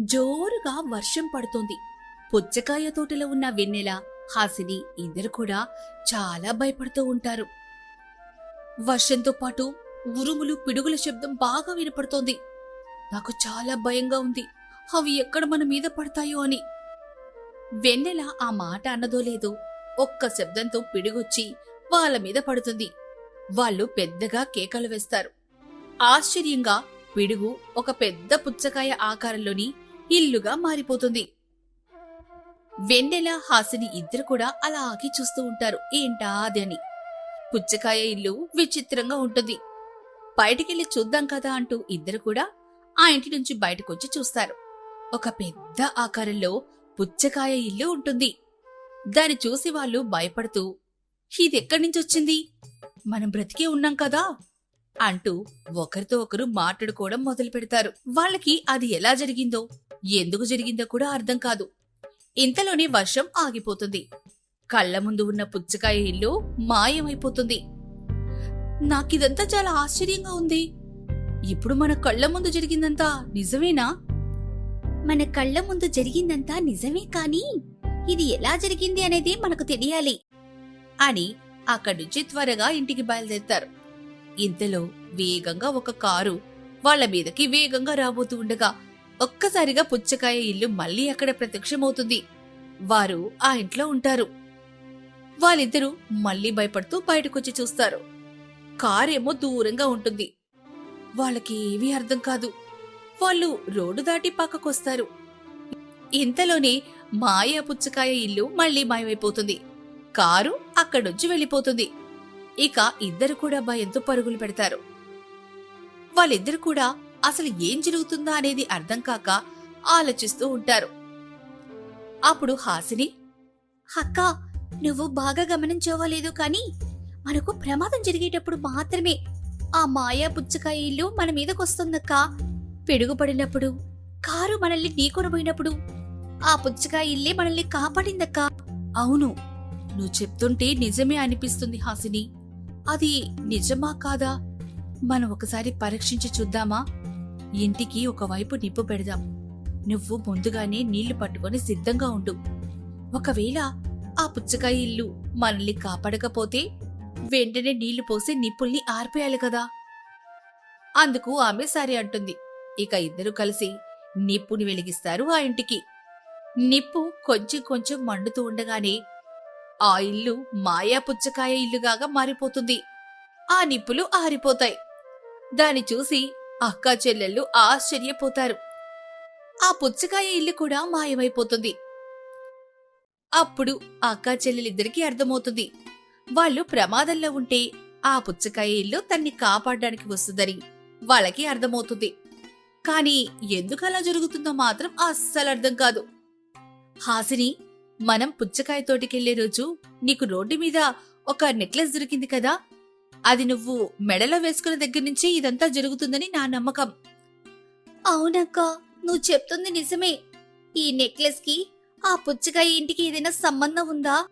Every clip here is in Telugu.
జోరుగా వర్షం పడుతోంది. పుచ్చకాయ తోటలో ఉన్న వెన్నెల హాసిని ఇద్దరు కూడా చాలా భయపడుతూ ఉంటారు. వర్షంతో పాటు ఉరుములు పిడుగుల శబ్దం బాగా వినపడుతోంది. నాకు చాలా భయంగా ఉంది. అవి ఎక్కడ మన మీద పడతాయో అని. వెన్నెల ఆ మాట అన్నదో లేదో ఒక్క శబ్దంతో పిడుగొచ్చి వాళ్ళ మీద పడుతుంది. వాళ్ళు పెద్దగా కేకలు వేస్తారు. ఆశ్చర్యంగా పిడుగు ఒక పెద్ద పుచ్చకాయ ఆకారంలోని ఇల్లుగా మారిపోతుంది. వెన్నెల హాసిని ఇద్దరు కూడా అలాగే చూస్తూ ఉంటారు. ఏంటా అది అని. పుచ్చకాయ ఇల్లు విచిత్రంగా ఉంటుంది. బయటికెళ్ళి చూద్దాం కదా అంటూ ఇద్దరు కూడా ఆ ఇంటి నుంచి బయటకొచ్చి చూస్తారు. ఒక పెద్ద ఆకారంలో పుచ్చకాయ ఇల్లు ఉంటుంది. దాన్ని చూసి వాళ్ళు భయపడుతూ ఇదెక్కడి నుంచి వచ్చింది? మనం బ్రతికే ఉన్నాం కదా? అంటూ ఒకరితో ఒకరు మాట్లాడుకోవడం మొదలు పెడతారు వాళ్ళకి అది ఎలా జరిగిందో ఎందుకు జరిగిందో కూడా అర్థం కాదు. ఇంతలోనే వర్షం ఆగిపోతుంది. కళ్ళ ముందు ఉన్న పుచ్చకాయ ఇల్లు మాయమైపోతుంది. నాకిదంతా చాలా ఆశ్చర్యంగా ఉంది. ఇప్పుడు మన కళ్ళ ముందు జరిగిందంతా నిజమేనా? మన కళ్ళ ముందు జరిగిందంతా నిజమే కానీ ఇది ఎలా జరిగింది అనేది మనకు తెలియాలి. అని అక్కడి నుంచి త్వరగా ఇంటికి బయలుదేరుతారు. ఇంతలో వేగంగా ఒక కారు వాళ్ళ మీదకి వేగంగా రాబోతూ ఉండగా ఒక్కసారిగా పుచ్చకాయ ఇల్లు మళ్ళీ అక్కడ ప్రత్యక్షమవుతుంది. వారు ఆ ఇంట్లో ఉంటారు. వాళ్ళిద్దరూ మళ్ళీ భయపడుతూ బయటకొచ్చి చూస్తారు. కారేమో దూరంగా ఉంటుంది. వాళ్ళకి ఏమీ అర్థం కాదు. వాళ్ళు రోడ్డు దాటి పక్కకొస్తారు. ఇంతలోనే మాయ పుచ్చకాయ ఇల్లు మళ్ళీ మాయమైపోతుంది. కారు అక్కడొచ్చి వెళ్ళిపోతుంది. ఇక ఇద్దరు కూడా భయంతో పరుగులు పెడతారు. వాళ్ళిద్దరు కూడా అసలు ఏం జరుగుతుందా అనేది అర్థం కాక ఆలోచిస్తూ ఉంటారు. అప్పుడు హాసిని అక్క నువ్వు బాగా గమనించవలేదు కానీ మనకు ప్రమాదం జరిగేటప్పుడు మాత్రమే ఆ మాయా పుచ్చకాయ ఇల్లు మన మీదకొస్తుందక్క. పిడుగుపడినప్పుడు కారు మనల్ని ఢీకొనబోయినప్పుడు ఆ పుచ్చకాయ ఇల్లే మనల్ని కాపాడిందక్క. అవును నువ్వు చెప్తుంటే నిజమే అనిపిస్తుంది హాసిని. అది నిజమా కాదా? మనం ఒకసారి పరీక్షించి చూద్దామా? ఇంటికి ఒకవైపు నిప్పు పెడదాం నువ్వు ముందుగానే నీళ్ళు పట్టుకొని సిద్ధంగా ఉండు. ఒకవేళ ఆ పుచ్చకాయ ఇల్లు మనల్ని కాపాడకపోతే వెంటనే నీళ్ళు పోసి నిప్పుల్ని ఆర్పేయాలి కదా. అందుకు ఆమె సరే అంటుంది. ఇక ఇద్దరు కలిసి నిప్పుని వెలిగిస్తారు ఆ ఇంటికి. నిప్పు కొంచెం కొంచెం మండుతూ ఉండగానే ఆ ఇల్లు మాయా పుచ్చకాయ ఇల్లుగాగా మారిపోతుంది. ఆ నిప్పులు ఆరిపోతాయి. దాన్ని చూసి అక్కా చెల్లెళ్ళు ఆశ్చర్యపోతారు. ఆ పుచ్చకాయ ఇల్లు కూడా మాయమైపోతుంది. అప్పుడు అక్క చెల్లెలిద్దరికీ అర్థమవుతుంది. వాళ్ళు ప్రమాదంలో ఉంటే ఆ పుచ్చకాయ ఇల్లు తన్ని కాపాడడానికి వస్తుందని వాళ్ళకి అర్థమవుతుంది. కానీ ఎందుకు అలా జరుగుతుందో మాత్రం అస్సలు అర్థం కాదు. హాసిని మనం పుచ్చకాయ తోటికెళ్ళే రోజు నీకు రోడ్డు మీద ఒక నెక్లెస్ దొరికింది కదా? అది నువ్వు మెడలో వేసుకున్న దగ్గర నుంచి ఇదంతా జరుగుతుందని నా నమ్మకం. అవునక్క నువ్వు చెప్తుంది నిజమే. ఈ నెక్లెస్కి ఆ పుచ్చకాయ ఇంటికి ఏదైనా సంబంధం ఉందా?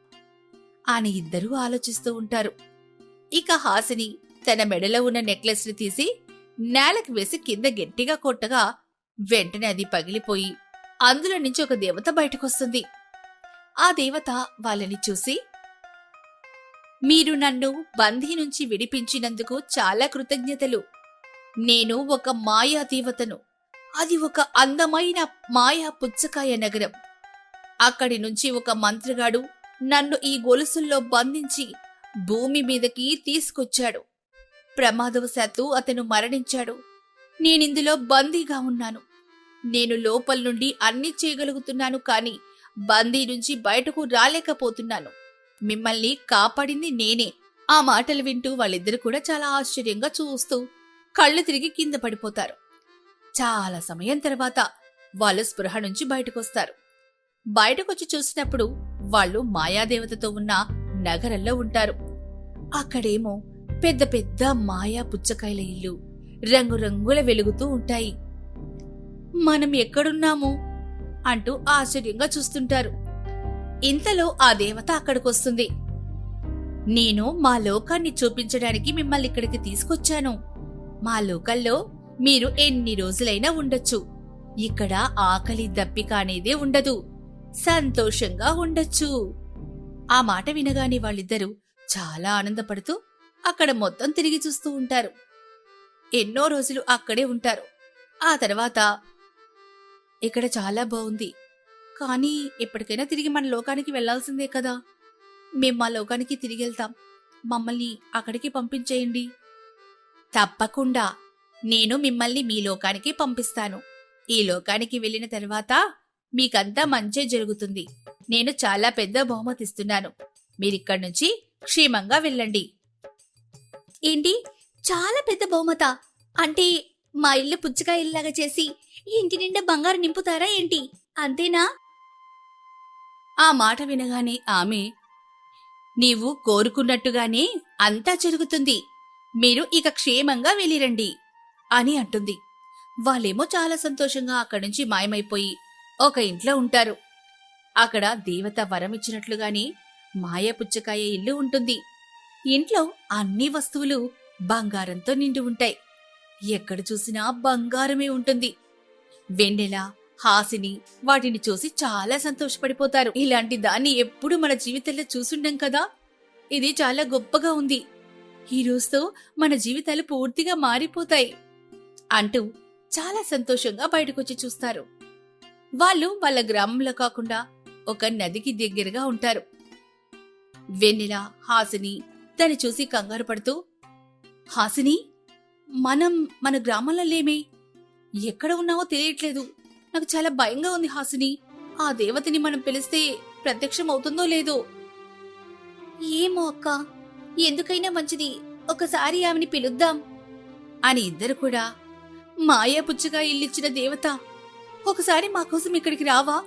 అని ఇద్దరూ ఆలోచిస్తూ ఉంటారు. ఇక హాసిని తన మెడలో ఉన్న నెక్లెస్ని తీసి నేలకు వేసి కింద గట్టిగా కొట్టగా వెంటనే అది పగిలిపోయి అందులో నుంచి ఒక దేవత బయటకొస్తుంది. ఆ దేవత వాళ్ళని చూసి మీరు నన్ను బందీ నుంచి విడిపించినందుకు చాలా కృతజ్ఞతలు. నేను ఒక మాయా దేవతను అది ఒక అందమైన మాయా పుచ్చకాయ నగరం. అక్కడి నుంచి ఒక మంత్రగాడు నన్ను ఈ గొలుసుల్లో బంధించి భూమి మీదకి తీసుకొచ్చాడు. ప్రమాదవశాత్తు అతను మరణించాడు. నేనిందులో బందీగా ఉన్నాను. నేను లోపల నుండి అన్ని చేయగలుగుతున్నాను కానీ బందీ నుంచి బయటకు రాలేకపోతున్నాను. మిమ్మల్ని కాపాడింది నేనే. ఆ మాటలు వింటూ వాళ్ళిద్దరు కూడా చాలా ఆశ్చర్యంగా చూస్తూ కళ్ళు తిరిగి కింద పడిపోతారు. చాలా సమయం తర్వాత వాళ్ళు స్పృహ నుంచి బయటకొస్తారు. బయటకొచ్చి చూసినప్పుడు వాళ్ళు మాయాదేవతతో ఉన్న నగరంలో ఉంటారు. అక్కడేమో పెద్ద పెద్ద మాయా పుచ్చకాయల ఇల్లు రంగురంగుల వెలుగుతూ ఉంటాయి. మనం ఎక్కడున్నాము? అంటూ ఆశ్చర్యంగా చూస్తుంటారు. ఇంతలో ఆ దేవత అక్కడికొస్తుంది. నేను మా లోకాన్ని చూపించడానికి మిమ్మల్ని ఇక్కడికి తీసుకొచ్చాను. మా లోకల్లో మీరు ఎన్ని రోజులైనా ఉండొచ్చు. ఇక్కడ ఆకలి దప్పిక అనేదే ఉండదు. సంతోషంగా ఉండొచ్చు. ఆ మాట వినగానే వాళ్ళిద్దరూ చాలా ఆనందపడుతూ అక్కడ మొత్తం తిరిగి చూస్తూ ఉంటారు. ఎన్నో రోజులు అక్కడే ఉంటారు. ఆ తర్వాత ఇక్కడ చాలా బాగుంది. కానీ ఎప్పటికైనా తిరిగి మన లోకానికి వెళ్ళాల్సిందే కదా. మేం మా లోకానికి తిరిగి వెళ్తాం. మమ్మల్ని అక్కడికి పంపించేయండి. తప్పకుండా. నేను మిమ్మల్ని మీ లోకానికి పంపిస్తాను. ఈ లోకానికి వెళ్ళిన తర్వాత మీకంతా మంచే జరుగుతుంది. నేను చాలా పెద్ద బహుమతి ఇస్తున్నాను. మీరిక్కడి నుంచి క్షేమంగా వెళ్ళండి. ఏంటి? చాలా పెద్ద బహుమత. అంటే మా ఇల్లు పుచ్చకాయ ఇల్లాగా చేసి ఇంటి నిండా బంగారు నింపుతారా ఏంటి? అంతేనా? ఆ మాట వినగానే ఆమె నీవు కోరుకున్నట్టుగానే అంతా జరుగుతుంది. మీరు ఇక క్షేమంగా వెళ్ళిరండి అని అంటుంది. వాళ్ళేమో చాలా సంతోషంగా అక్కడి నుంచి మాయమైపోయి ఒక ఇంట్లో ఉంటారు. అక్కడ దేవత వరం ఇచ్చినట్లుగానే మాయ పుచ్చకాయ ఇల్లు ఉంటుంది. ఇంట్లో అన్ని వస్తువులు బంగారంతో నిండి ఉంటాయి. ఎక్కడ చూసినా బంగారమే ఉంటుంది. వెన్నెల హాసిని వాటిని చూసి చాలా సంతోషపడిపోతారు. ఇలాంటి దాన్ని ఎప్పుడు మన జీవితంలో చూసుండం కదా? ఇది చాలా గొప్పగా ఉంది. ఈ రోజుతో మన జీవితాలు పూర్తిగా మారిపోతాయి అంటూ చాలా సంతోషంగా బయటకొచ్చి చూస్తారు. వాళ్ళు వాళ్ళ గ్రామంలో కాకుండా ఒక నదికి దగ్గరగా ఉంటారు. వెన్నెల హాసిని దాన్ని చూసి కంగారు పడుతూ హాసిని మనం మన గ్రామంలో లేమే. ఎక్కడ ఉన్నావో తెలియట్లేదు. నాకు చాలా భయంగా ఉంది హాసిని. ఆ దేవతని మనం పిలిస్తే ప్రత్యక్షం అవుతుందో లేదో. ఏమో అక్క ఎందుకైనా మంచిది. ఒకసారి ఆమెని పిలుద్దాం. అని ఇద్దరు కూడా మాయా పుచ్చగా ఇల్లిచ్చిన దేవత ఒకసారి మా కోసం ఇక్కడికి రావా?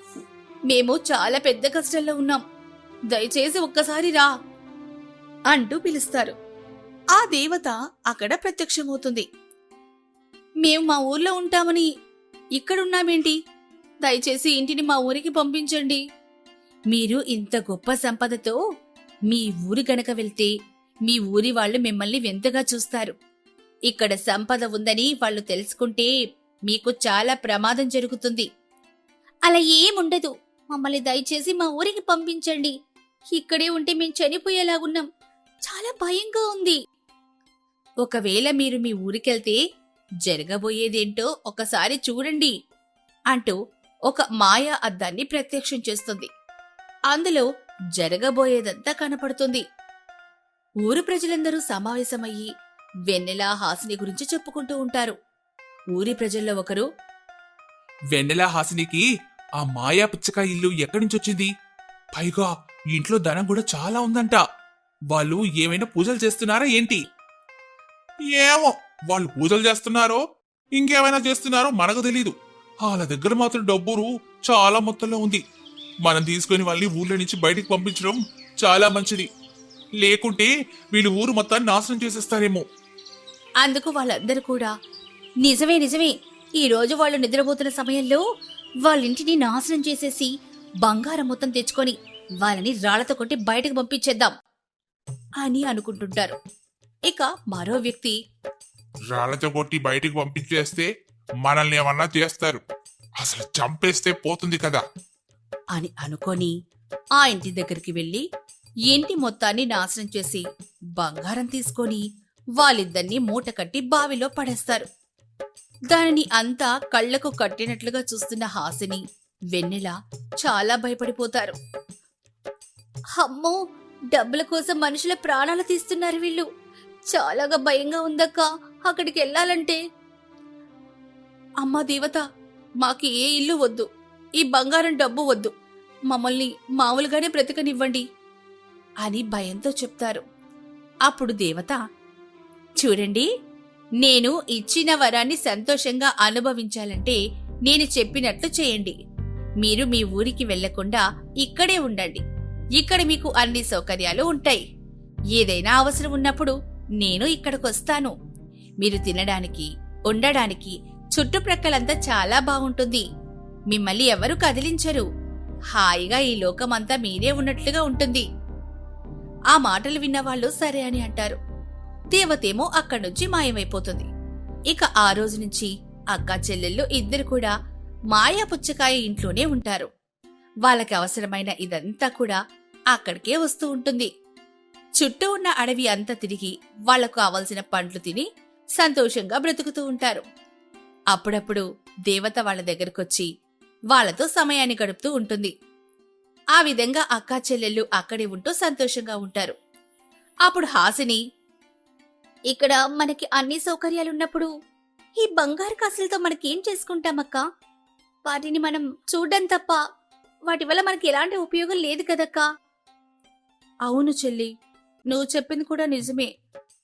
మేము చాలా పెద్ద కష్టంలో ఉన్నాం. దయచేసి ఒక్కసారి రా అంటూ పిలుస్తారు. ఆ దేవత అక్కడ ప్రత్యక్షమవుతుంది. మేము మా ఊర్లో ఉంటామని ఇక్కడున్నామేంటి దయచేసి ఇంటిని మా ఊరికి పంపించండి. మీరు ఇంత గొప్ప సంపదతో మీ ఊరి గనక వెళ్తే మీ ఊరి వాళ్ళు మిమ్మల్ని వింతగా చూస్తారు. ఇక్కడ సంపద ఉందని వాళ్ళు తెలుసుకుంటే మీకు చాలా ప్రమాదం జరుగుతుంది. అలా ఏముండదు. మమ్మల్ని దయచేసి మా ఊరికి పంపించండి. ఇక్కడే ఉంటే మేము చనిపోయేలాగున్నాం. చాలా భయంగా ఉంది. ఒకవేళ మీరు మీ ఊరికెళ్తే జరగబోయేదేంటో ఒకసారి చూడండి అంటూ ఒక మాయా అద్దాన్ని ప్రత్యక్షం చేస్తుంది. అందులో జరగబోయేదంతా కనపడుతుంది. ఊరు ప్రజలందరూ సమావేశమయ్యి వెన్నెల హాసిని గురించి చెప్పుకుంటూ ఉంటారు. ఊరి ప్రజల్లో ఒకరు వెన్నెల హాసినికి ఆ మాయా పుచ్చకాయ ఇల్లు ఎక్కడి నుంచి వచ్చింది పైగా ఇంట్లో ధనం కూడా చాలా ఉందంట. వాళ్ళు ఏమైనా పూజలు చేస్తున్నారా ఏంటి? ఏమో! వాళ్ళు పూజలు చేస్తున్నారో ఇంకేమైనా చేస్తున్నారో మనకు తెలీదు. వాళ్ళ దగ్గర మాత్రం డబ్బులు చాలా మొత్తంలో ఉంది. మనం తీసుకుని వాళ్ళని ఊళ్ళో నుంచి బయటికి పంపించడం చాలా మంచిది. లేకుంటే వీళ్ళు ఊరు మొత్తాన్ని నాశనం చేసేస్తారేమో. అందుకు వాళ్ళందరూ కూడా నిజమే నిజమే ఈ రోజు వాళ్ళు నిద్రపోతున్న సమయంలో వాళ్ళ ఇంటిని నాశనం చేసేసి బంగారం మొత్తం తెచ్చుకొని వాళ్ళని రాళ్ళతో కొట్టి బయటకు పంపించేద్దాం అని అనుకుంటుంటారు. ఇక మరో వ్యక్తి రాళ్ళతో కొట్టి బయటికి పంపించేస్తే మనల్ని ఏమన్నా చేస్తారు. అసలు చంపేస్తే పోతుంది కదా. అని అనుకొని ఆ ఇంటి దగ్గరికి వెళ్ళి ఇంటి మొత్తాన్ని నాశనం చేసి బంగారం తీసుకొని వాళ్ళిద్దరినీ మూట కట్టి బావిలో పడేస్తారు. దానిని అంతా కళ్ళకు కట్టినట్లుగా చూస్తున్న హాసిని వెన్నెల చాలా భయపడిపోతారు. అమ్మో డబ్బుల కోసం మనుషుల ప్రాణాలు తీస్తున్నారు వీళ్ళు. చాలాగా భయంగా ఉందక్క. అక్కడికి వెళ్ళాలంటే. అమ్మా దేవత మాకు ఏ ఇల్లు వద్దు. ఈ బంగారం డబ్బు వద్దు. మమ్మల్ని మామూలుగానే బ్రతకనివ్వండి. అని భయంతో చెప్తారు. అప్పుడు దేవత చూడండి నేను ఇచ్చిన వరాన్ని సంతోషంగా అనుభవించాలంటే నేను చెప్పినట్లు చేయండి. మీరు మీ ఊరికి వెళ్ళకుండా ఇక్కడే ఉండండి. ఇక్కడ మీకు అన్ని సౌకర్యాలు ఉంటాయి. ఏదైనా అవసరం ఉన్నప్పుడు నేను ఇక్కడికొస్తాను. మీరు తినడానికి ఉండడానికి చుట్టుప్రక్కలంతా చాలా బాగుంటుంది. మిమ్మల్ని ఎవరు కదిలించరు. హాయిగా ఈ లోకమంతా మీరే ఉన్నట్లుగా ఉంటుంది. ఆ మాటలు విన్నవాళ్ళు సరే అని అంటారు. దేవతేమో అక్కడి నుంచి మాయమైపోతుంది. ఇక ఆ రోజు నుంచి అక్క చెల్లెళ్ళు ఇద్దరు కూడా మాయా పుచ్చకాయ ఇంట్లోనే ఉంటారు. వాళ్ళకి అవసరమైన ఇదంతా కూడా అక్కడికే వస్తూ ఉంటుంది. చుట్టూ ఉన్న అడవి అంతా తిరిగి వాళ్ళకు కావలసిన పండ్లు తిని సంతోషంగా బ్రతుకుతూ ఉంటారు. అప్పుడప్పుడు దేవత వాళ్ళ దగ్గరకొచ్చి వాళ్ళతో సమయాన్ని గడుపుతూ ఉంటుంది. ఆ విధంగా అక్కా చెల్లెళ్ళు అక్కడే ఉంటూ సంతోషంగా ఉంటారు. అప్పుడు హాసిని ఇక్కడ మనకి అన్ని సౌకర్యాలున్నప్పుడు ఈ బంగారు కాసులతో మనకేం చేసుకుంటామక్కా? వాటిని మనం చూడడం తప్ప వాటి వల్ల మనకి ఎలాంటి ఉపయోగం లేదు కదక్కా? అవును చెల్లి నువ్వు చెప్పింది కూడా నిజమే.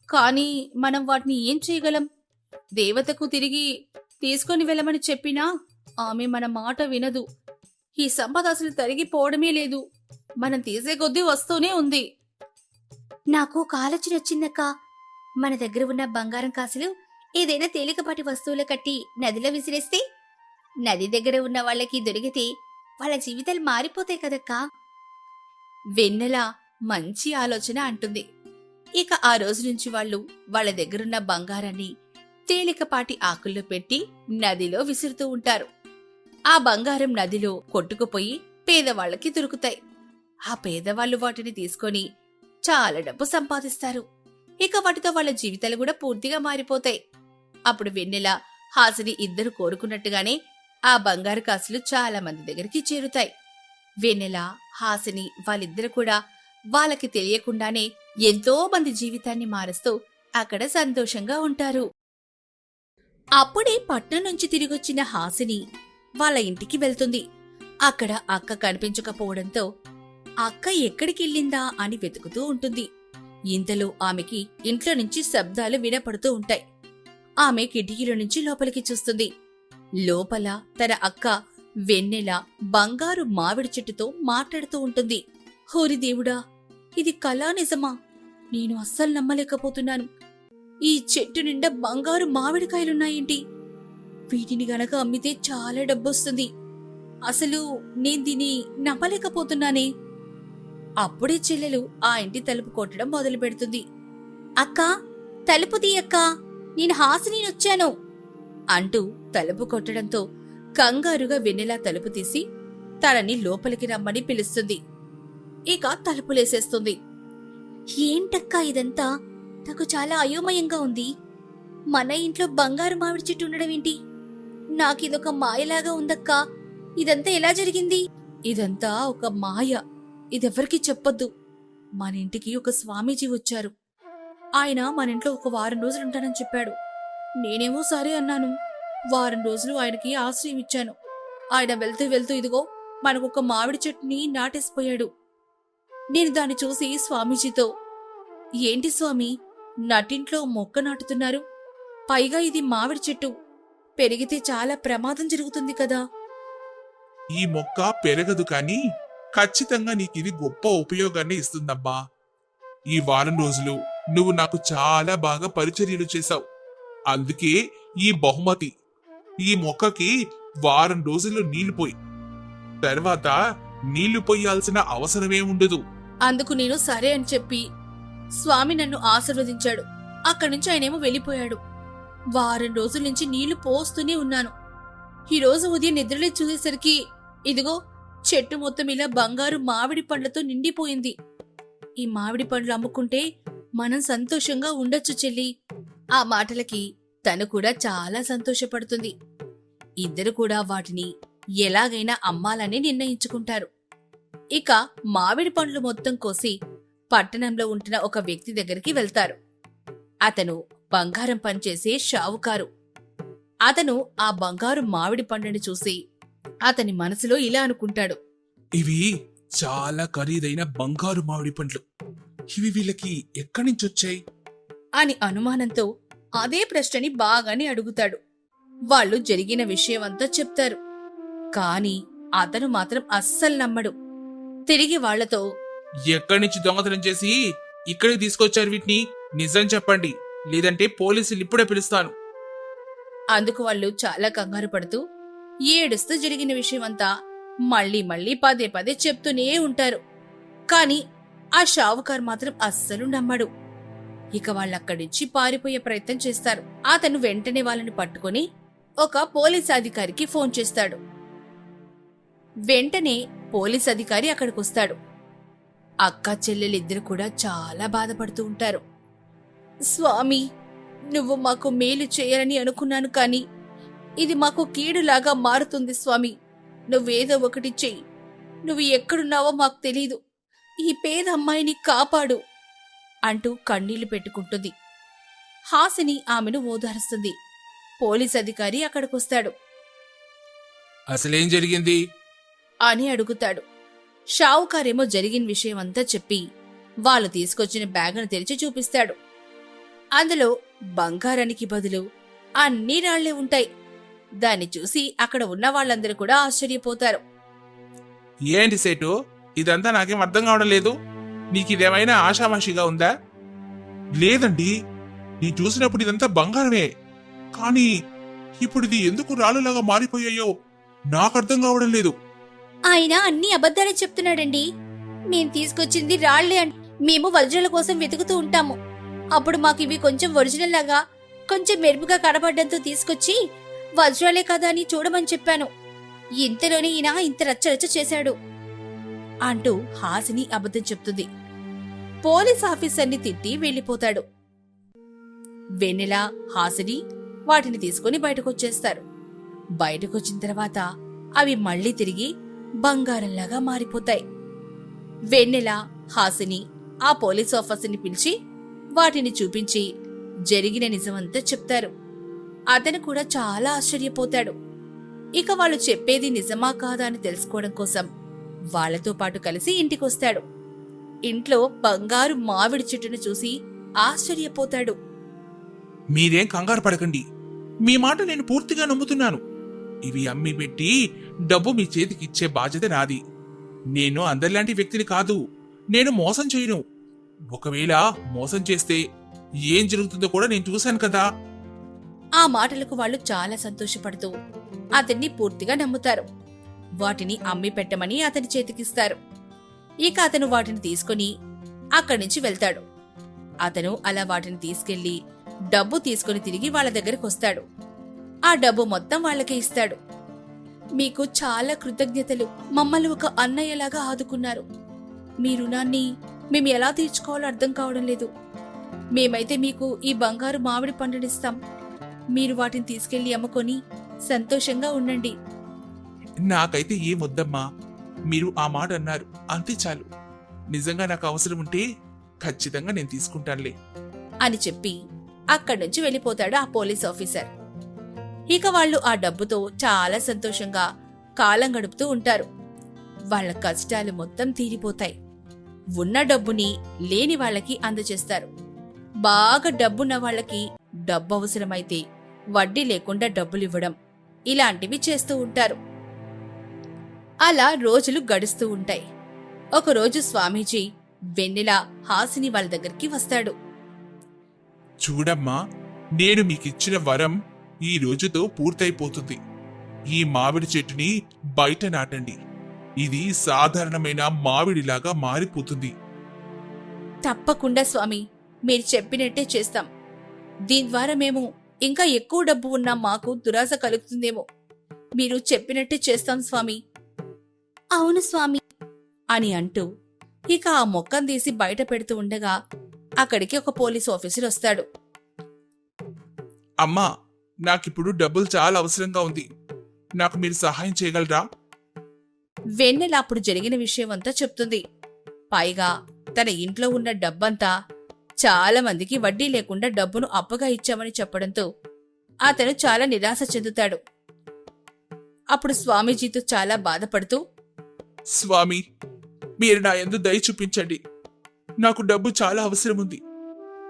కానీ మనం వాటిని ఏం చేయగలం? దేవతకు తిరిగి తీసుకొని వెళ్ళమని చెప్పినా ఆమె మన మాట వినదు. ఈ సంపద అసలు తరిగిపోవడమే లేదు. మనం తీసే కొద్దీ వస్తూనే ఉంది. నాకు ఒక ఆలోచన వచ్చిందక్కా. మన దగ్గర ఉన్న బంగారం కాసులు ఏదైనా తేలికపాటి వస్తువులు కట్టి నదిలో విసిరేస్తే నది దగ్గర ఉన్న వాళ్ళకి దొరికితే వాళ్ళ జీవితాలు మారిపోతాయి కదక్కా. వెన్నెల మంచి ఆలోచన అంటుంది. ఇక ఆ రోజు నుంచి వాళ్ళు వాళ్ళ దగ్గరున్న బంగారాన్ని తేలికపాటి ఆకుల్లో పెట్టి నదిలో విసురుతూ ఉంటారు. ఆ బంగారం నదిలో కొట్టుకుపోయి పేదవాళ్ళకి దొరుకుతాయి. ఆ పేదవాళ్ళు వాటిని తీసుకొని చాలా డబ్బు సంపాదిస్తారు. ఇక వాటితో వాళ్ళ జీవితాలు కూడా పూర్తిగా మారిపోతాయి. అప్పుడు వెన్నెల హాసిని ఇద్దరు కోరుకున్నట్టుగానే ఆ బంగారు కాసులు చాలా మంది దగ్గరికి చేరుతాయి. వెన్నెల హాసిని వాళ్ళిద్దరు కూడా వాళ్ళకి తెలియకుండానే ఎంతో మంది జీవితాన్ని మారుస్తూ అక్కడ సంతోషంగా ఉంటారు. అప్పుడే పట్నం నుంచి తిరిగొచ్చిన హాసిని వాళ్ళ ఇంటికి వెళ్తుంది. అక్కడ అక్క కనిపించకపోవడంతో అక్క ఎక్కడికెళ్ళిందా అని వెతుకుతూ ఉంటుంది. ఇంతలో ఆమెకి ఇంట్లో నుంచి శబ్దాలు వినపడుతూ ఉంటాయి. ఆమె కిటికీల నుంచి లోపలికి చూస్తుంది. లోపల తన అక్క వెన్నెల బంగారు మామిడి చెట్టుతో మాట్లాడుతూ ఉంటుంది. హోరి దేవుడా ఇది కళా నిజమా? నేను అస్సలు నమ్మలేకపోతున్నాను. ఈ చెట్టు నిండా బంగారు మామిడికాయలున్నాయేంటి? వీటిని గనక అమ్మితే చాలా డబ్బొస్తుంది. అసలు నేను దీన్ని నమ్మలేకపోతున్నానే. అప్పుడే చెల్లెలు ఆ ఇంటి తలుపు కొట్టడం మొదలు పెడుతుంది అక్కా తలుపు తీయక్కా నేను హాసిని అంటూ తలుపు కొట్టడంతో కంగారుగా వెన్నెలా తలుపు తీసి తనని లోపలికి రమ్మని పిలుస్తుంది. ఇక తలుపులేసేస్తుంది. ఏంటక్కా ఇదంతా? నాకు చాలా అయోమయంగా ఉంది. మన ఇంట్లో బంగారు మామిడి చెట్టు ఉండడం ఏంటి? నాకిదొక మాయలాగా ఉందక్కా. ఇదంతా ఎలా జరిగింది? ఇదంతా ఒక మాయ. ఇదెవ్వరికీ చెప్పొద్దు. మన ఇంటికి ఒక స్వామీజీ వచ్చారు. ఆయన మన ఇంట్లో ఒక వారం రోజులు ఉంటానని చెప్పాడు. నేనేమో సరే అన్నాను. వారం రోజులు ఆయనకి ఆశ్రయం ఇచ్చాను ఆయన వెళ్తూ వెళ్తూ ఇదిగో మనకు ఒక మామిడి చెట్టుని నాటేసిపోయాడు. నేను దాన్ని చూసి స్వామీజీతో ఏంటి స్వామి నటింట్లో మొక్క నాటుతున్నారు. పైగా ఇది మామిడి చెట్టు. పెరిగితే చాలా ప్రమాదం జరుగుతుంది కదా. ఈ మొక్క పెరగదు కానీ ఖచ్చితంగా నీకిది గొప్ప ఉపయోగాన్ని ఇస్తుందమ్మా. ఈ వారం రోజులు నువ్వు నాకు చాలా బాగా పరిచర్యలు చేశావు. అందుకే ఈ బహుమతి. ఈ మొక్కకి వారం రోజులు నీళ్ళు పోయి. తర్వాత నీళ్ళు పోయాల్సిన అవసరమే ఉండదు. అందుకు నేను సరే అని చెప్పి స్వామి నన్ను ఆశీర్వదించాడు. అక్కడి నుంచి ఆయనేమో వెళ్ళిపోయాడు. వారం రోజుల నుంచి నీళ్ళు పోస్తూనే ఉన్నాను. ఈరోజు ఉదయం నిద్రలే చూసేసరికి ఇదిగో చెట్టు మొత్తం ఇలా బంగారు మామిడి పండ్లతో నిండిపోయింది. ఈ మామిడి పండ్లు అమ్ముకుంటే మనం సంతోషంగా ఉండొచ్చు చెల్లి. ఆ మాటలకి తను కూడా చాలా సంతోషపడుతుంది. ఇద్దరు కూడా వాటిని ఎలాగైనా అమ్మాలని నిర్ణయించుకుంటారు. ఇక మామిడి పండ్లు మొత్తం కోసి పట్టణంలో ఉంటున్న ఒక వ్యక్తి దగ్గరికి వెళ్తారు. అతను బంగారం పనిచేసే షావుకారు. అతను ఆ బంగారు మామిడి పండుని చూసి అతని మనసులో ఇలా అనుకుంటాడు. ఇవి చాలా ఖరీదైన బంగారు మామిడి పండ్లు. ఇవి వీళ్ళకి ఎక్కడి నుంచి వచ్చాయి? అని అనుమానంతో అదే ప్రశ్నని బాగానే అడుగుతాడు. వాళ్ళు జరిగిన విషయమంతా చెప్తారు. కాని అతను మాత్రం అస్సలు నమ్మడు. తిరిగి వాళ్ళతో ఎక్కడి నుంచి దొంగతనం చేసి ఇక్కడికి తీసుకొచ్చారు వీటిని? నిజం చెప్పండి. లేదంటే పోలీసులు ఇప్పుడే పిలుస్తాను. అందుకు వాళ్ళు చాలా కంగారు పడుతూ ఏడుస్తూ జరిగిన విషయమంతా మళ్ళీ మళ్ళీ పదే పదే చెప్తూనే ఉంటారు. కాని ఆ షావుకార్ మాత్రం అస్సలు నమ్మడు. ఇక వాళ్ళక్కడి నుంచి పారిపోయే ప్రయత్నం చేస్తారు. అతను వెంటనే వాళ్ళని పట్టుకొని ఒక పోలీస్ అధికారికి ఫోన్ చేస్తాడు. వెంటనే పోలీస్ అధికారి అక్కడికి వస్తాడు అక్క చెల్లెలిద్దరు కూడా చాలా బాధపడుతూ ఉంటారు. స్వామి నువ్వు మాకు మేలు చేయాలని అనుకున్నాను కానీ ఇది మాకు కీడులాగా మారుతుంది స్వామి. నువ్వేదో ఒకటి చెయ్యి. నువ్వు ఎక్కడున్నావో మాకు తెలీదు. ఈ పేద అమ్మాయిని కాపాడు అంటూ కన్నీళ్ళు పెట్టుకుంటుంది. హాసిని ఆమెను ఓదారుస్తుంది. పోలీస్ అధికారి అక్కడికొస్తాడు. అసలేం జరిగింది? అని అడుగుతాడు. షావుకారేమో జరిగిన విషయం అంతా చెప్పి వాళ్ళు తీసుకొచ్చిన బ్యాగును తెరిచి చూపిస్తాడు. అందులో బంగారానికి బదులు అన్ని రాళ్ళే ఉంటాయి. దాన్ని చూసి అక్కడ ఉన్న వాళ్ళందరూ కూడా ఆశ్చర్యపోతారు. ఏంటి సేటు? ఇదంతా నాకేం అర్థం కావడం లేదు. నీకు ఇదేమైనా ఆషామాషిగా ఉందా? లేదండి. నేను చూసినప్పుడు ఇదంతా బంగారమే. కానీ ఇప్పుడు ఇది ఎందుకు రాళ్ళలాగా మారిపోయాయో నాకు అర్థం కావడం లేదు. ఆయన అన్ని అబద్ధాలే చెప్తున్నాడండి. మేం తీసుకొచ్చింది రాళ్ళే అండి మేము వజ్రాల కోసం వెతుకుతూ ఉంటాము. అప్పుడు మాకు ఇవి కొంచెం ఒరిజినల్ లాగా కొంచెం మెరుపుగా కనబడ్డంతో తీసుకొచ్చి వజ్రాలే కదా అని చూడమని చెప్పాను. ఇంతలోనే ఈయన ఇంత రచ్చరచ్చ చేశాడు అంటూ హాసిని అబద్ధం చెప్తుంది. పోలీస్ ఆఫీసర్ని తిట్టి వెళ్ళిపోతాడు. వెన్నెల హాసిని వాటిని తీసుకుని బయటకొచ్చేస్తారు. బయటకొచ్చిన తర్వాత అవి మళ్ళీ తిరిగి బంగారంలాగా మారిపోతాయి. వెన్నెల హాసిని ఆ పోలీస్ ఆఫీసర్ని పిలిచి వాటిని చూపించి జరిగిన నిజమంతా చెప్తారు. అతను కూడా చాలా ఆశ్చర్యపోతాడు. ఇక వాళ్ళు చెప్పేది నిజమా కాదా అని తెలుసుకోవడం కోసం వాళ్ళతో పాటు కలిసి ఇంటికొస్తాడు. ఇంట్లో బంగారు మామిడి చెట్టును చూసి ఆశ్చర్యపోతాడు. మీరేం కంగారు పడకండి. మీ మాట నేను పూర్తిగా నమ్ముతున్నాను. ఇవి అమ్మి పెట్టి డబ్బు మీ చేతికి ఇచ్చే బాధ్యత నాది. నేను అందరిలాంటి వ్యక్తిని కాదు. నేను మోసం చేయను. ఒకవేళ మోసం చేస్తే ఏం జరుగుతుందో కూడా నేను చూశాను కదా. ఆ మాటలకు వాళ్ళు చాలా సంతోషపడుతూ అతన్ని పూర్తిగా నమ్ముతారు. వాటిని అమ్మి పెట్టమని అతని చేతికిస్తారు. ఇక అతను వాటిని తీసుకుని అక్కడి నుంచి వెళ్తాడు. అతను అలా వాటిని తీసుకెళ్ళి డబ్బు తీసుకుని తిరిగి వాళ్ళ దగ్గరకు వస్తాడు. ఆ డబ్బు మొత్తం వాళ్ళకే ఇస్తాడు. మీకు చాలా కృతజ్ఞతలు. మమ్మల్ని ఒక అన్నయ్యలాగా ఆదుకున్నారు. మీ రుణాన్ని మేము ఎలా తీర్చుకోవాలో అర్థం కావడం లేదు. మేమైతే మీకు ఈ బంగారు మామిడి పండునిస్తాం. మీరు వాటిని తీసుకెళ్ళి అమ్ముకొని సంతోషంగా ఉండండి. నాకైతే ఏం వద్దమ్మా. మీరు ఆ మాట అన్నారు. అంతే చాలు. నిజంగా నాకు అవసరం ఉంటే ఖచ్చితంగా నేను తీసుకుంటానులే. అని చెప్పి అక్కడి నుంచి వెళ్ళిపోతాడు ఆ పోలీస్ ఆఫీసర్. ఇక వాళ్ళు ఆ డబ్బుతో చాలా సంతోషంగా కాలం గడుపుతూ ఉంటారు. వాళ్ళ కష్టాలు మొత్తం తీరిపోతాయి. ఉన్న డబ్బుని లేని వాళ్ళకి అందజేస్తారు. బాగా డబ్బున్న వాళ్ళకి డబ్బు అవసరమైతే వడ్డీ లేకుండా డబ్బులివ్వడం ఇలాంటివి చేస్తూ ఉంటారు. అలా రోజులు గడుస్తూ ఉంటాయి. ఒకరోజు స్వామీజీ వెన్నెల హాసిని వాళ్ళ దగ్గరికి వస్తాడు. చూడమ్మా నేను మీకిచ్చిన వరం ఈ రోజుతో పూర్తయిపోతుంది. ఈ మామిడి చెట్టుని బయట నాటండి. ఇది సాధారణమైన మామిడిలాగా మారిపోతుంది. తప్పకుండా స్వామి. మీరు చెప్పినట్టే చేస్తాం. దీని ద్వారా మేము ఇంకా ఎక్కువ డబ్బు ఉన్న మాకు దురాశ కలుగుతుందేమో. మీరు చెప్పినట్టే చేస్తాం స్వామి. అవును స్వామి. అని అంటూ ఇక ఆ మొక్కను తీసి బయట పెడుతూ ఉండగా అక్కడికి ఒక పోలీస్ ఆఫీసర్ వస్తాడు. అమ్మా నాకిప్పుడు డబ్బులు చాలా అవసరంగా ఉంది. నాకు మీరు సహాయం చేయగలరా? వెన్నెల అప్పుడు జరిగిన విషయం అంతా చెప్తుంది. పైగా తన ఇంట్లో ఉన్న డబ్బంతా చాలా మందికి వడ్డీ లేకుండా డబ్బును అప్పుగా ఇచ్చామని చెప్పడంతో అతను చాలా నిరాశ చెందుతాడు. అప్పుడు స్వామీజీతో చాలా బాధపడుతూ స్వామి మీరు నా ఎందు దయ చూపించండి. నాకు డబ్బు చాలా అవసరం ఉంది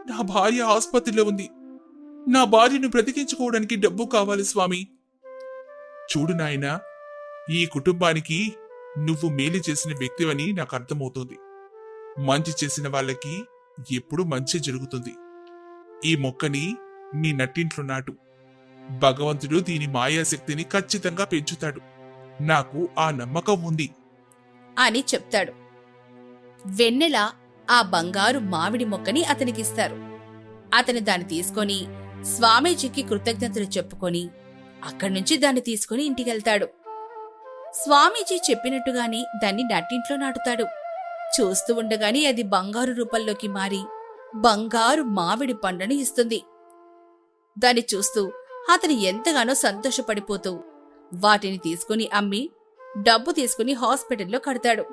నా భార్య ఆసుపత్రిలో ఉంది. నా భార్యను బ్రతికించుకోవడానికి డబ్బు కావాలి స్వామి. చూడు నాయనా ఈ కుటుంబానికి నువ్వు మేలు చేసిన వ్యక్తివని నాకు అర్థమవుతుంది. మంచి చేసిన వాళ్ళకి ఎప్పుడు మంచి జరుగుతుంది. ఈ మొక్కని మీ నట్టింట్లో నాటు. భగవంతుడు దీని మాయాశక్తిని ఖచ్చితంగా పెంచుతాడు. నాకు ఆ నమ్మకం ఉంది. అని చెప్తాడు. వెన్నెల ఆ బంగారు మామిడి మొక్కని అతనికిస్తారు అతను దాన్ని తీసుకొని స్వామీజీకి కృతజ్ఞతలు చెప్పుకొని అక్కడి నుంచి దాన్ని తీసుకుని ఇంటికెళ్తాడు. స్వామీజీ చెప్పినట్టుగానే దాన్ని నట్టింట్లో నాటుతాడు. చూస్తూ ఉండగానే అది బంగారు రూపంలోకి మారి బంగారు మామిడి పండ్లను ఇస్తుంది. దాన్ని చూస్తూ అతను ఎంతగానో సంతోషపడిపోతూ వాటిని తీసుకుని అమ్మి డబ్బు తీసుకుని హాస్పిటల్లో కడతాడు.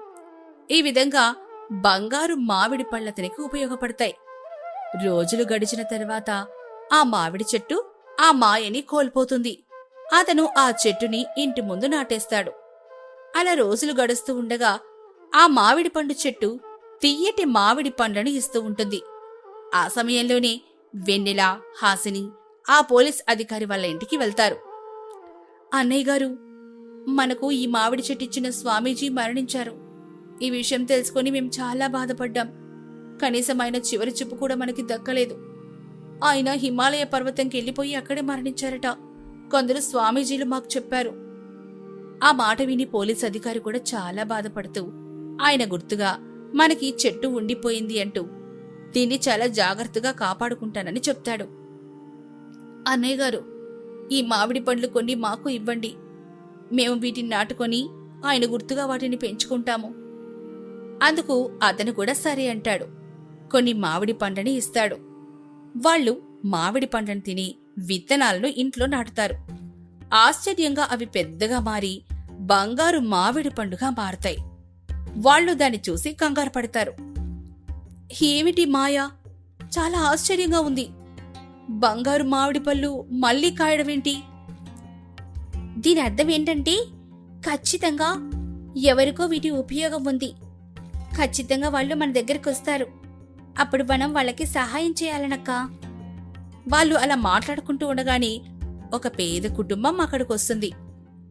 ఈ విధంగా బంగారు మామిడి పళ్ళ అతనికి ఉపయోగపడతాయి. రోజులు గడిచిన తర్వాత ఆ మామిడి చెట్టు ఆ మాయని కోల్పోతుంది. అతను ఆ చెట్టుని ఇంటి ముందు నాటేస్తాడు. అలా రోజులు గడుస్తూ ఉండగా ఆ మామిడి పండు చెట్టు తియ్యటి మామిడి పండ్లను ఇస్తూ ఉంటుంది. ఆ సమయంలోనే వెన్నెల హాసిని ఆ పోలీస్ అధికారి వాళ్ళ ఇంటికి వెళ్తారు. అన్నయ్య గారు మనకు ఈ మామిడి చెట్టు ఇచ్చిన స్వామీజీ మరణించారు. ఈ విషయం తెలుసుకొని మేము చాలా బాధపడ్డాం. కనీసం ఆయన చివరి చూపు కూడా మనకి దక్కలేదు. ఆయన హిమాలయ పర్వతంకి వెళ్ళిపోయి అక్కడే మరణించారట. కొందరు స్వామీజీలు మాకు చెప్పారు. ఆ మాట విని పోలీస్ అధికారి కూడా చాలా బాధపడుతూ ఆయన గుర్తుగా మనకి చెట్టు ఉండిపోయింది అంటూ దీన్ని చాలా జాగ్రత్తగా కాపాడుకుంటానని చెప్తాడు. అన్నయ్య గారు ఈ మామిడి పండ్లు కొన్ని మాకు ఇవ్వండి. మేము వీటిని నాటుకొని ఆయన గుర్తుగా వాటిని పెంచుకుంటాము. అందుకు అతను కూడా సరే అంటాడు. కొన్ని మామిడి పండ్లని ఇస్తాడు. వాళ్ళు మామిడి పండ్లను తిని విత్తనాలను ఇంట్లో నాటుతారు. ఆశ్చర్యంగా అవి పెద్దగా మారి బంగారు మామిడి పండుగా మారతాయి. వాళ్ళు దాన్ని చూసి కంగారు పడతారు. ఏమిటి మాయా? చాలా ఆశ్చర్యంగా ఉంది. బంగారు మామిడి పళ్ళు మళ్ళీ కాయడమేంటి దీని అర్థం ఏంటంటే ఖచ్చితంగా ఎవరికో వీటి ఉపయోగం ఉంది. ఖచ్చితంగా వాళ్ళు మన దగ్గరికి వస్తారు. అప్పుడు మనం వాళ్ళకి సహాయం చేయాలనక్క. వాళ్ళు అలా మాట్లాడుకుంటూ ఉండగానే ఒక పేద కుటుంబం అక్కడికి వస్తుంది.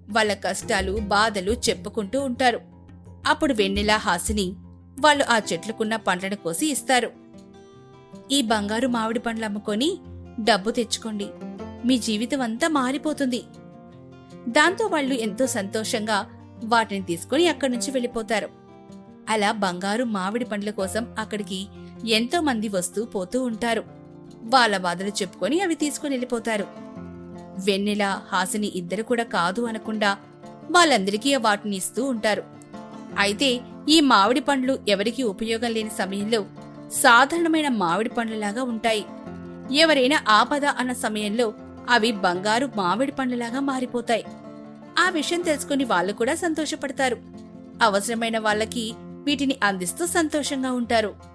వాళ్ళ కష్టాలు బాధలు చెప్పుకుంటూ ఉంటారు. అప్పుడు వెన్నెలా హాసిని వాళ్ళు ఆ చెట్లకున్న పండ్లను కోసి ఇస్తారు. ఈ బంగారు మామిడి పండ్లు అమ్ముకొని డబ్బు తెచ్చుకోండి. మీ జీవితం అంతా మారిపోతుంది. దాంతో వాళ్ళు ఎంతో సంతోషంగా వాటిని తీసుకుని అక్కడి నుంచి వెళ్ళిపోతారు. అలా బంగారు మామిడి పండ్ల కోసం అక్కడికి ఎంతో మంది వస్తూ పోతూ ఉంటారు. వాళ్ళ బాధలు చెప్పుకొని అవి తీసుకుని వెళ్ళిపోతారు. వెన్నెల హాసిని ఇద్దరు కూడా కాదు అనకుండా వాళ్ళందరికీ వాటిని ఇస్తూ ఉంటారు. అయితే ఈ మామిడి పండ్లు ఎవరికీ ఉపయోగం లేని సమయంలో సాధారణమైన మామిడి పండ్లలాగా ఉంటాయి. ఎవరైనా ఆపద అన్న సమయంలో అవి బంగారు మామిడి పండ్లలాగా మారిపోతాయి. ఆ విషయం తెలుసుకుని వాళ్ళు కూడా సంతోషపడతారు. అవసరమైన వాళ్ళకి వీటిని అందిస్తూ సంతోషంగా ఉంటారు.